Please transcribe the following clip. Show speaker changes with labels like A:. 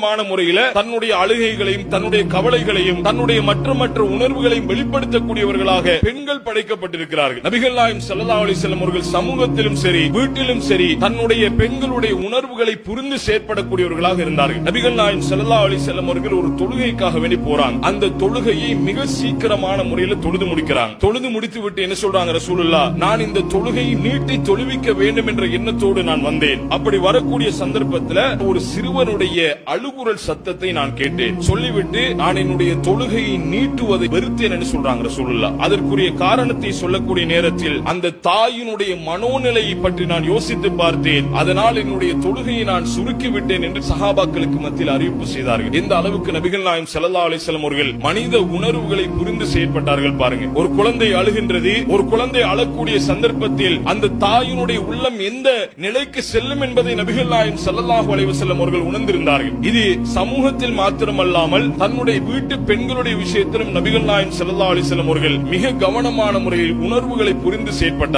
A: முறையில தன்னுடைய அழுகைகளையும் தன்னுடைய கவலைகளையும் தன்னுடைய மற்ற மற்ற உணர்வுகளையும் வெளிப்படுத்தக்கூடியவர்களாக பெண்கள் படைக்கப்பட்டிருக்கிறார்கள். நபிகள் நாயம் ஸல்லல்லாஹு அலைஹி வஸல்லம் அவர்கள் சமூகத்திலும் சரி வீட்டிலும் சரி தன்னுடைய பெண்களுடைய உணர்வுகளை புரிந்து செயற்படக்கூடியவர்களாக இருந்தார்கள். நபிகள் நாயம் ஸல்லல்லாஹு அலைஹி வஸல்லம் அவர்கள் ஒரு தொழுகைக்காக வேண்டி போறாங்க. அந்த தொழுகையை மிக சீக்கிரமான முறையில் தொழுது முடிக்கிறாங்க. தொழுது முடித்து விட்டு என்ன சொல்றாங்க ரசூலுல்லா நான் இந்த தொழுகையை நீட்டி தொழுவிக்க வேண்டும் என்ற எண்ணத்தோடு நான் வந்தேன். அப்படி வரக்கூடிய சந்தர்ப்பத்தில் ஒரு சிறுவனுடைய அழு அழுகுரல் சத்தத்தை நான் கேட்டேன். சொல்லிவிட்டு நான் என்னுடைய தொழுகையை நீட்டுவதை வெறுத்தேன் என்று சொல்றாங்க ரசூலுல்லா அதற்குரிய காரணத்தை சொல்லக்கூடிய நேரத்தில் அந்த தாயினுடைய மனோநிலையை பற்றி நான் யோசித்து பார்த்தேன். அதனால் என்னுடைய தொழுகையை நான் சுருக்கி விட்டேன் என்று சஹாபாக்களுக்கு மத்தியில் அறிவிப்பு செய்தார்கள். எந்த அளவுக்கு நபிகள் நாயம் செல்லா அலிசலம் அவர்கள் மனித உணர்வுகளை புரிந்து செயற்பட்டார்கள் பாருங்க ஒரு குழந்தை அழுகின்றது ஒரு குழந்தை அழக்கூடிய சந்தர்ப்பத்தில் அந்த தாயினுடைய உள்ளம் எந்த நிலைக்கு செல்லும் என்பதை நபிகள் நாயம் செல்லல்லாஹு அலைவசல்லம் அவர்கள் உணர்ந்திருந்தார்கள். இது சமூகத்தில் மாத்திரமல்லாமல் தன்னுடைய வீட்டு பெண்களுடைய விஷயத்திலும் நபிகள் நாயம் செல்லா அலிசலம் அவர்கள் மிக கவனமான முறையில் உணர்வுகளை புரிந்து செயற்பட்டார்.